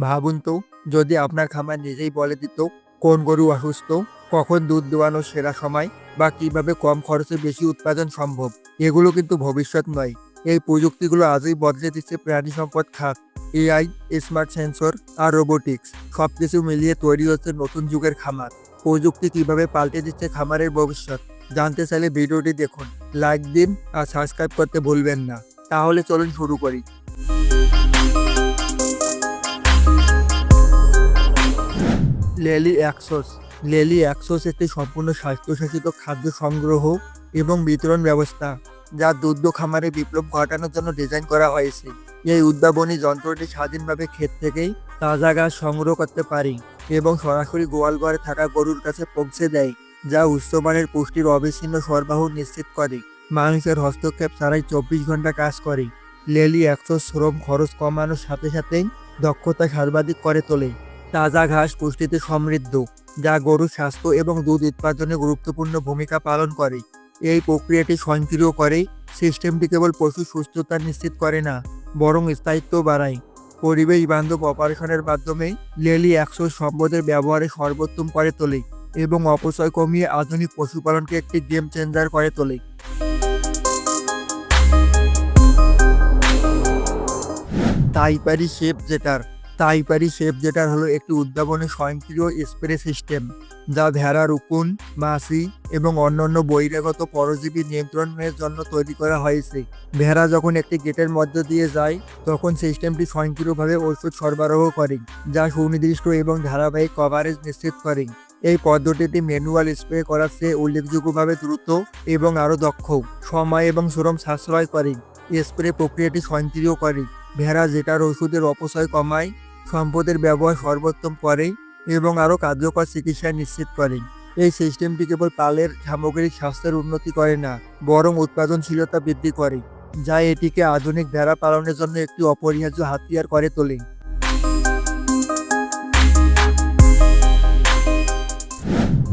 ভাবুন তো, যদি আপনার খামার নিজেই বলে দিত, কোন গরু অসুস্থ, কখন দুধ দোয়ানোর সেরা সময়, বা কীভাবে কম খরচে বেশি উৎপাদন সম্ভব, এগুলো কিন্তু ভবিষ্যৎ নয়। এই প্রযুক্তিগুলো আজই বদলে দিচ্ছে প্রাণী সম্পদ খাত, এআই, স্মার্ট সেন্সর, আর রোবোটিক্স, সবকিছু মিলিয়ে তৈরি হচ্ছে নতুন যুগের খামার। প্রযুক্তি কীভাবে পাল্টে দিচ্ছে খামারের ভবিষ্যৎ, জানতে চাইলে ভিডিওটি দেখুন, লাইক দিন, আর সাবস্ক্রাইব করতে ভুলবেন না। তাহলে চলুন শুরু করি। লেলি অ্যাক্সোস। লেলি অ্যাক্সোস একটি সম্পূর্ণ স্বাস্থ্যশাসিত খাদ্য সংগ্রহ এবং বিতরণ ব্যবস্থা, যা দুগ্ধ খামারে বিপ্লব ঘটানোর জন্য ডিজাইন করা হয়েছে। এই উদ্ভাবনী যন্ত্রটি স্বাধীনভাবে ক্ষেত থেকেই তাজা গাছ সংগ্রহ করতে পারে এবং সরাসরি গোয়াল ঘরে থাকা গরুর কাছে পৌঁছে দেয়, যা উচ্চমানের পুষ্টির অবিচ্ছিন্ন সরবরাহ নিশ্চিত করে। মানুষের হস্তক্ষেপ ছাড়াই চব্বিশ ঘণ্টা কাজ করে। লেলি একশো শ্রম খরচ কমানোর সাথে সাথেই দক্ষতা সর্বাধিক করে তোলে। তাজা ঘাস পুষ্টিতে সমৃদ্ধ, যা গরুর স্বাস্থ্য এবং দুধ উৎপাদনে গুরুত্বপূর্ণ ভূমিকা পালন করে। এই প্রক্রিয়াটি স্বয়ংক্রিয় করে, সিস্টেমটি কেবল পশু সুস্থতা নিশ্চিত করে না, বরং স্থায়িত্ব বাড়ায়। পরিবেশ বান্ধব অপারেশনের মাধ্যমে লেলি একশো সম্পদের ব্যবহারে সর্বোত্তম করে তোলে এবং অপচয় কমিয়ে আধুনিক পশুপালনকে একটি গেম চেঞ্জার করে তোলে। তাইপারি শেপ জেটার তাইপারি শেপ জেটার হলো একটি উদ্ভাবনী স্বয়ংক্রিয় স্প্রে সিস্টেম, যা ভেড়ার উকুন মাছি এবং অন্যান্য বহিরাগত পরজীবী নিয়ন্ত্রণের জন্য তৈরি করা হয়েছে। ভেড়া যখন একটি গেটের মধ্য দিয়ে যায়, তখন সিস্টেমটি স্বয়ংক্রিয়ভাবে ওষুধ সরবরাহ করে, যা সুনির্দিষ্ট এবং ধারাবাহিক কভারেজ নিশ্চিত করে। এই পদ্ধতিটি ম্যানুয়াল স্প্রে করার চেয়ে উল্লেখযোগ্যভাবে দ্রুত এবং আরও দক্ষ, সময় এবং শ্রম সাশ্রয় করে। স্প্রে প্রক্রিয়াটি স্বয়ংক্রিয় করে। ভেড়া যেটার ওষুধের অপচয় কমায় সম্পদের ব্যবহার সর্বোত্তম করে এবং আরও কার্যকর চিকিৎসা নিশ্চিত করে এই সিস্টেমটি কেবল পালের সামগ্রিক স্বাস্থ্যের উন্নতি করে না, বরং উৎপাদনশীলতা বৃদ্ধি করে, যা এটিকে আধুনিক ভেড়া পালনের জন্য একটি অপরিহার্য হাতিয়ার করে তোলে।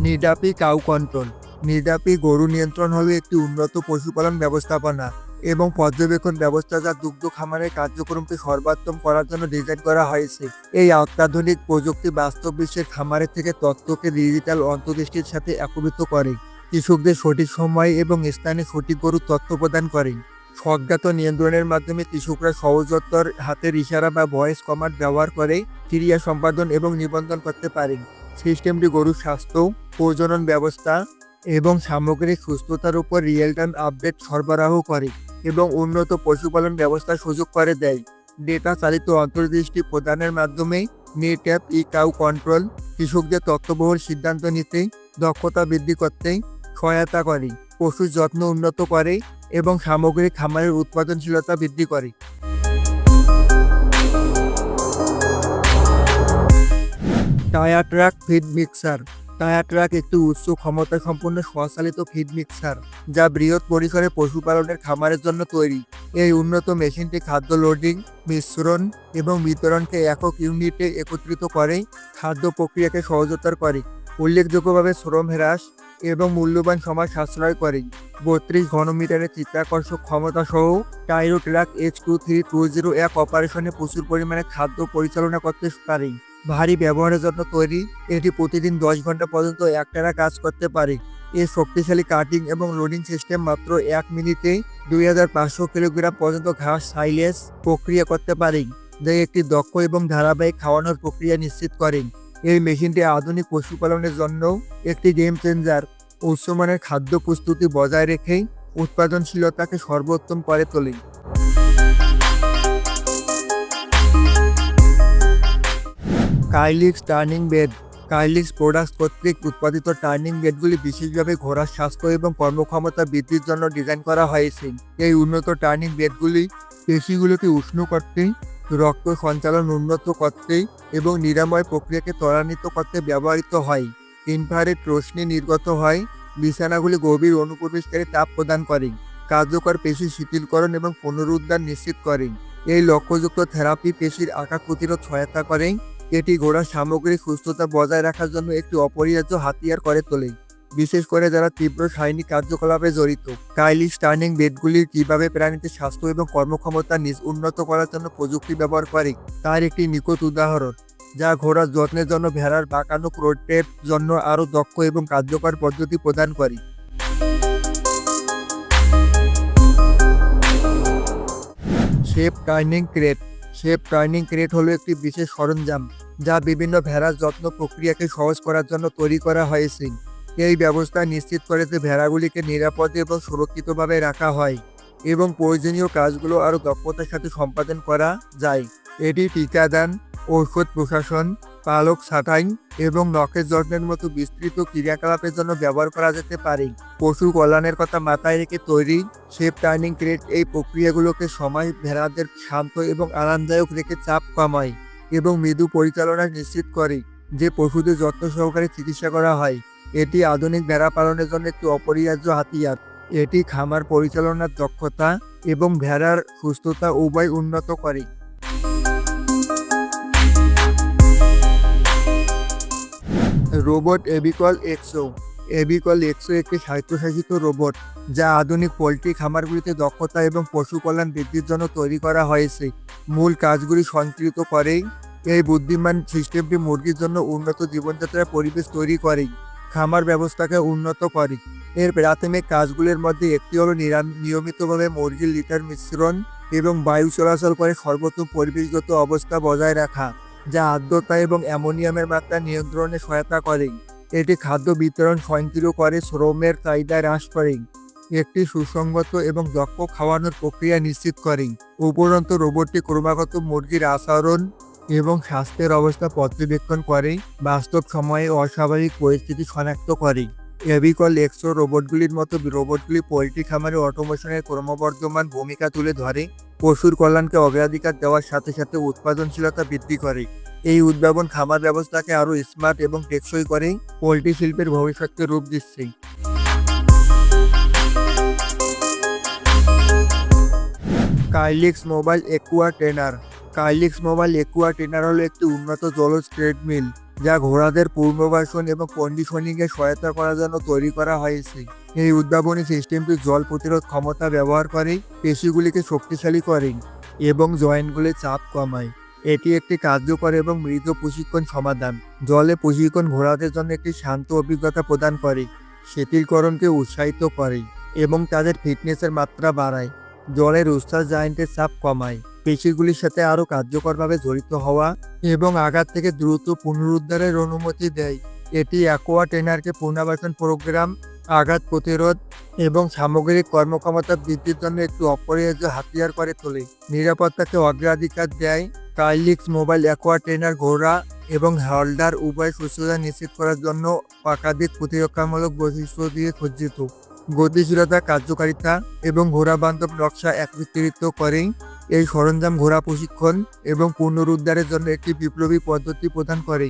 নিডাপি কাউ কন্ট্রোল। নিডাপি গরু নিয়ন্ত্রণ হলো একটি উন্নত পশুপালন ব্যবস্থাপনা এবং পর্যবেক্ষণ ব্যবস্থা যা দুগ্ধ খামারের কার্যক্রমকে সর্বোত্তম করার জন্য ডিজাইন করা হয়েছে। এই অত্যাধুনিক প্রযুক্তি বাস্তব বিশ্বের খামারের থেকে তথ্যকে ডিজিটাল অন্তর্দৃষ্টির সাথে একত্রিত করে। কৃষকদের সঠিক সময় এবং স্থানে সঠিক গরুর তথ্য প্রদান করে। স্বজ্ঞাত নিয়ন্ত্রণের মাধ্যমে কৃষকরা সহজতর হাতের ইশারা বা ভয়েস কমান্ড ব্যবহার করে ক্রিয়া সম্পাদন এবং নিবন্ধন করতে পারে। সিস্টেমটি গরুর স্বাস্থ্য, প্রজনন ব্যবস্থা এবং সামগ্রিক সুস্থতার উপর রিয়েল টাইম আপডেট সরবরাহ করে। এবং উন্নত পশুপালন ব্যবস্থার সুযোগ করে দেয়। ডেটা চালিত অন্তর্দৃষ্টি প্রদানের মাধ্যমে net app E cow control কৃষকদের তত্ত্ববহুল সিদ্ধান্ত নিতে, দক্ষতা বৃদ্ধি করতে সহায়তা করে, পশুর যত্ন উন্নত করে এবং সামগ্রিক খামারের উৎপাদনশীলতা বৃদ্ধি করে। Tyre truck feed mixer tyre truck একটি উচ্চ ক্ষমতা সম্পন্ন স্বচালিত ফিড মিক্সার যা বৃহৎ পরিসরে পশুপালনের খামারের জন্য তৈরি। এই উন্নত মেশিনটি খাদ্য লোডিং মিশ্রণ এবং বিতরণকে একক ইউনিটে একত্রিত করে, খাদ্য প্রক্রিয়াকে সহজতর করে, উল্লেখযোগ্যভাবে শ্রম হ্রাস এবং মূল্যবান সময় সাশ্রয় করে। বত্রিশ ঘনমিটারের চিত্তাকর্ষক ক্ষমতা সহ Tyro truck H two three two zero এক অপারেশনে প্রচুর পরিমাণে খাদ্য পরিচালনা করতে পারে। ভারী ব্যবহারের জন্য তৈরি। এটি প্রতিদিন দশ ঘণ্টা পর্যন্ত একটানা কাজ করতে পারে। এর শক্তিশালী কাটিং এবং লোডিং সিস্টেম মাত্র এক মিনিটে দুই হাজার পাঁচশো কিলোগ্রাম পর্যন্ত ঘাস সাইলেস প্রক্রিয়া করতে পারে। যা একটি দক্ষ এবং ধারাবাহিক খাওয়ানোর প্রক্রিয়া নিশ্চিত করে। এই মেশিনটি আধুনিক পশুপালনের জন্য একটি গেম চেঞ্জার উচ্চমানের খাদ্য প্রস্তুতি বজায় রেখে উৎপাদনশীলতাকে সর্বোত্তম করে তোলে। Kylix turning bed Kylix products কর্তৃক উৎপাদিত টার্নিং বেডগুলি বিশেষভাবে ঘোড়ার স্বাস্থ্য এবং কর্মক্ষমতা বৃদ্ধির জন্য ডিজাইন করা হয়েছে। এই উন্নত টার্নিং বেডগুলি পেশিগুলোকে উষ্ণ করতে, রক্ত সঞ্চালন উন্নত করতে এবং নিরাময় প্রক্রিয়াকে ত্বরান্বিত করতে ব্যবহৃত হয়। ইনফ্রারেড রশ্মি নির্গত হয়, বিছানাগুলি গভীর অনুপ্রবেশকারী তাপ প্রদান করে, কার্যকর পেশি শিথিলকরণ এবং পুনরুদ্ধার নিশ্চিত করে। এই লক্ষ্যযুক্ত থেরাপি পেশির আঘাত প্রতিরোধ সহায়তা করে। এটি ঘোড়ার সামগ্রিক সুস্থতা বজায় রাখার জন্য একটি অপরিহার্য হাতিয়ার করে তোলে, বিশেষ করে যারা তীব্র শারীরিক কার্যকলাপে জড়িত। কাইলি স্টার্নিং বেডগুলি কীভাবে প্রাণীদের স্বাস্থ্য এবং কর্মক্ষমতা নিজ উন্নত করার জন্য প্রযুক্তি ব্যবহার করে, তার একটি নিকট উদাহরণ, যা ঘোড়ার যত্নের জন্য ভেড়ার বাঁকানো ক্রোটের জন্য আরও দক্ষ এবং কার্যকর পদ্ধতি প্রদান করে। Shape turning crate, shape turning crate হলো একটি বিশেষ সরঞ্জাম যা বিভিন্ন ভেড়ার যত্ন প্রক্রিয়াকে সহজ করার জন্য তৈরি করা হয়েছে। এই ব্যবস্থা নিশ্চিত করে যে ভেড়াগুলিকে নিরাপদে এবং সুরক্ষিতভাবে রাখা হয় এবং প্রয়োজনীয় কাজগুলো আরও দক্ষতার সাথে সম্পাদন করা যায়। এটি টিকাদান, ঔষধ প্রশাসন, পালক ছাঁটাই এবং নখের যত্নের মতো বিস্তৃত ক্রিয়াকলাপের জন্য ব্যবহার করা যেতে পারে। পশু কল্যাণের কথা মাথায় রেখে তৈরি শেপ টার্নিং ক্রেট এই প্রক্রিয়াগুলোকে সময়, ভেড়াদের শান্ত এবং আরামদায়ক রেখে চাপ কমায়। এবং মৃদু পরিচালনা নিশ্চিত করে যে পশুদের যত্ন সহকারে চিকিৎসা করা হয়। এটি আধুনিক ভেড়া পালনের জন্য একটি অপরিহার্য হাতিয়ার। এটি খামার পরিচালনার দক্ষতা এবং ভেড়ার সুস্থতা উভয় উন্নত করে। রোবট এবিকল এক্সো এবিকল এক্সো একটি স্বায়ত্তশাসিত রোবট, যা আধুনিক পোলট্রি খামারগুলিতে দক্ষতা এবং পশু কল্যাণ বৃদ্ধির জন্য তৈরি করা হয়েছে। মূল কাজগুলি সঞ্চালিত করেই এই বুদ্ধিমান সিস্টেমটি মুরগির জন্য উন্নত জীবনযাত্রার পরিবেশ তৈরি করে, খামার ব্যবস্থাকে উন্নত করে। এর প্রাথমিক কাজগুলির মধ্যে একটি হলো নিয়মিতভাবে মুরগির লিটার মিশ্রণ এবং বায়ু চলাচল করে সর্বোত্তম পরিবেশগত অবস্থা বজায় রাখা, যা আর্দ্রতা এবং অ্যামোনিয়ামের মাত্রা নিয়ন্ত্রণে সহায়তা করে। এটি খাদ্য বিতরণ স্বয়ংক্রিয় করে শ্রমের চাহিদা হ্রাস করে। একটি সুসংগত এবং দক্ষ খাওয়ানোর প্রক্রিয়া নিশ্চিত করে। উপরন্তু, রোবটটি ক্রমাগত মুরগির আচরণ এবং স্বাস্থ্যের অবস্থা পর্যবেক্ষণ করে, বাস্তব সময়ে অস্বাভাবিক পরিস্থিতি শনাক্ত করে। এভিকল এক্সো রোবটগুলির মতো রোবটগুলি পোলট্রি খামারে অটোমেশনের ক্রমবর্ধমান ভূমিকা তুলে ধরে। পশুর কল্যাণকে অগ্রাধিকার দেওয়ার সাথে সাথে উৎপাদনশীলতা বৃদ্ধি করে। এই উদ্ভাবন খামার ব্যবস্থাকে আরও স্মার্ট এবং টেকসই করে পোলট্রি শিল্পের ভবিষ্যৎকে রূপ দিচ্ছে। Kylix mobile aqua trainer. Kylix mobile aqua trainer হলো একটি উন্নত জলজ ট্রেডমিল। যা ঘোড়াদের পূর্ণবাসন এবং কন্ডিশনিংয়ে সহায়তা করার জন্য তৈরি করা হয়েছে। এই উদ্ভাবনী সিস্টেমটি জল প্রতিরোধ ক্ষমতা ব্যবহার করে পেশিগুলিকে শক্তিশালী করে এবং জয়েন্টগুলির চাপ কমায়। এটি একটি কার্যকর এবং মৃত প্রশিক্ষণ সমাধান। জলে প্রশিক্ষণ ঘোড়াদের জন্য একটি শান্ত অভিজ্ঞতা প্রদান করে, শিথিলকরণকে উৎসাহিত করে এবং তাদের ফিটনেসের মাত্রা বাড়ায়। জলের উচ্ছ্বাস জায়েন্টের চাপ কমায়। পেশিগুলির সাথে আরও কার্যকরভাবে জড়িত হওয়া এবং আঘাত থেকে দ্রুত পুনরুদ্ধারের অনুমতি দেয়। এটি অ্যাকোয়া ট্রেনারকে পুনর্বাসন প্রোগ্রাম, আঘাত প্রতিরোধ এবং সামগ্রিক কর্মক্ষমতা বৃদ্ধির জন্য একটি অপরিহার্য হাতিয়ার করে তোলে। নিরাপত্তাকে অগ্রাধিকার দেয় কাইলিক্স মোবাইল অ্যাকোয়া ট্রেনার ঘোড়া এবং হলদার উভয় সুস্থতা নিশ্চিত করার জন্য একাধিক প্রতিরক্ষামূলক বৈশিষ্ট্য দিয়ে সজ্জিত। গতিশীলতা, কার্যকারিতা এবং ঘোড়া বান্ধব নকশা একত্রিত করেই এই সরঞ্জাম ঘোড়া প্রশিক্ষণ এবং পুনরুদ্ধারের জন্য একটি বিপ্লবী পদ্ধতি প্রদান করে।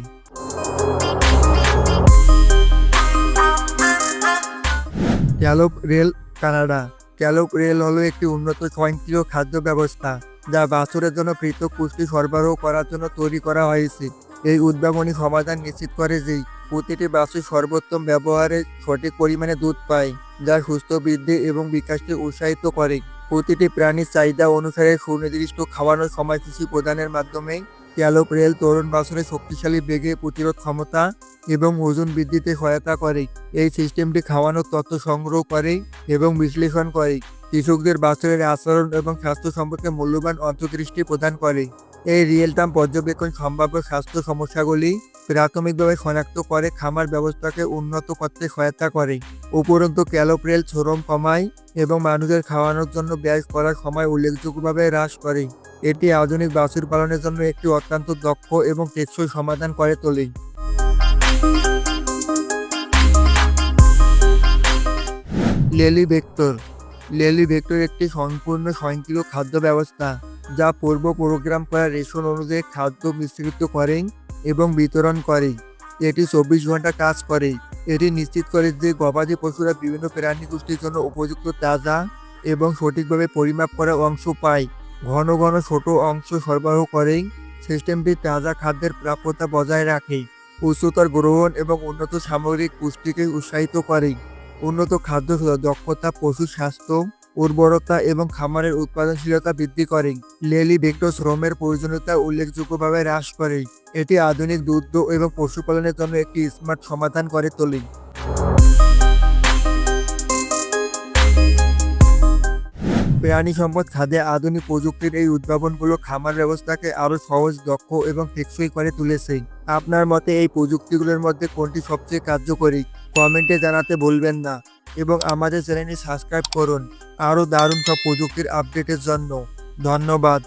ক্যালোপ রেল, কানাডা। ক্যালোপ রেল হলো একটি উন্নত স্বয়ংক্রিয় খাদ্য ব্যবস্থা যা বাছুরের জন্য পৃথক পুষ্টি সরবরাহ করার জন্য তৈরি করা হয়েছে। এই উদ্ভাবনী সমাধান নিশ্চিত করে যে প্রতিটি বাছুর সর্বোত্তম ব্যবহারে সঠিক পরিমাণে দুধ পায়, যা সুস্থ বৃদ্ধি এবং বিকাশকে উৎসাহিত করে। প্রতিটি প্রাণীর চাহিদা অনুসারে সুনির্দিষ্ট খাওয়ানোর সময়সূচি প্রদানের মাধ্যমে ক্যালোপ রেল তরুণ বাছুরের শক্তিশালী বেগে প্রতিরোধ ক্ষমতা এবং ওজন বৃদ্ধিতে সহায়তা করে। এই সিস্টেমটি খাওয়ানোর তথ্য সংগ্রহ করে এবং বিশ্লেষণ করে। কৃষকদের বাছুরের আচরণ এবং স্বাস্থ্য সম্পর্কে মূল্যবান অন্তর্দৃষ্টি প্রদান করে। এই রিয়েল টাইম পর্যবেক্ষণ সম্ভাব্য স্বাস্থ্য সমস্যাগুলি প্রাথমিকভাবে শনাক্ত করে খামার ব্যবস্থাকে উন্নত করতে সহায়তা করে। উপরন্তু ক্যালোপ্রেল শ্রম কমায় এবং মানুষের খাওয়ানোর জন্য ব্যয় করার সময় উল্লেখযোগ্যভাবে হ্রাস করে। এটি আধুনিক বাছুর পালনের জন্য একটি অত্যন্ত দক্ষ এবং টেকসই সমাধান করে তোলে। লেলি ভেক্টর। লেলি ভেক্টর একটি সম্পূর্ণ স্বয়ংক্রিয় খাদ্য ব্যবস্থা, যা পূর্ব প্রোগ্রাম করা রেশন অনুযায়ী খাদ্য মিশ্রিত করে। এবং বিতরণ করে। এটি চব্বিশ ঘণ্টা কাজ করে। এটি নিশ্চিত করে যে গবাদি পশুরা বিভিন্ন প্রাণী গোষ্ঠীর জন্য উপযুক্ত তাজা এবং সঠিকভাবে পরিমাপ করা অংশ পায়। ঘন ঘন ছোট অংশ সরবরাহ করে, সিস্টেমটি তাজা খাদ্যের প্রাপ্যতা বজায় রাখে, উচ্চতর গ্রহণ এবং উন্নত সামগ্রিক পুষ্টিকে উৎসাহিত করে। উন্নত খাদ্য দক্ষতা পশু স্বাস্থ্য উর্বরতা এবং খামারের উৎপাদনশীলতা বৃদ্ধি করে। লেলি ভেক্টর শ্রমের প্রয়োজনীয়তা উল্লেখযোগ্যভাবে হ্রাস করে। এটি আধুনিক দুগ্ধ এবং পশুপালনের জন্য একটি স্মার্ট সমাধান করে তোলে। প্রাণী সম্পদ খাদে আধুনিক প্রযুক্তির এই উদ্ভাবনগুলো খামার ব্যবস্থাকে আরও সহজ, দক্ষ এবং টেকসই করে তুলেছে। আপনার মতে এই প্রযুক্তিগুলোর মধ্যে কোনটি সবচেয়ে কার্যকরী? কমেন্টে জানাতে ভুলবেন না। এবং আমাদের চ্যানেলটি সাবস্ক্রাইব করুন। আরও দারুণ সব প্রযুক্তির আপডেটের জন্য। ধন্যবাদ।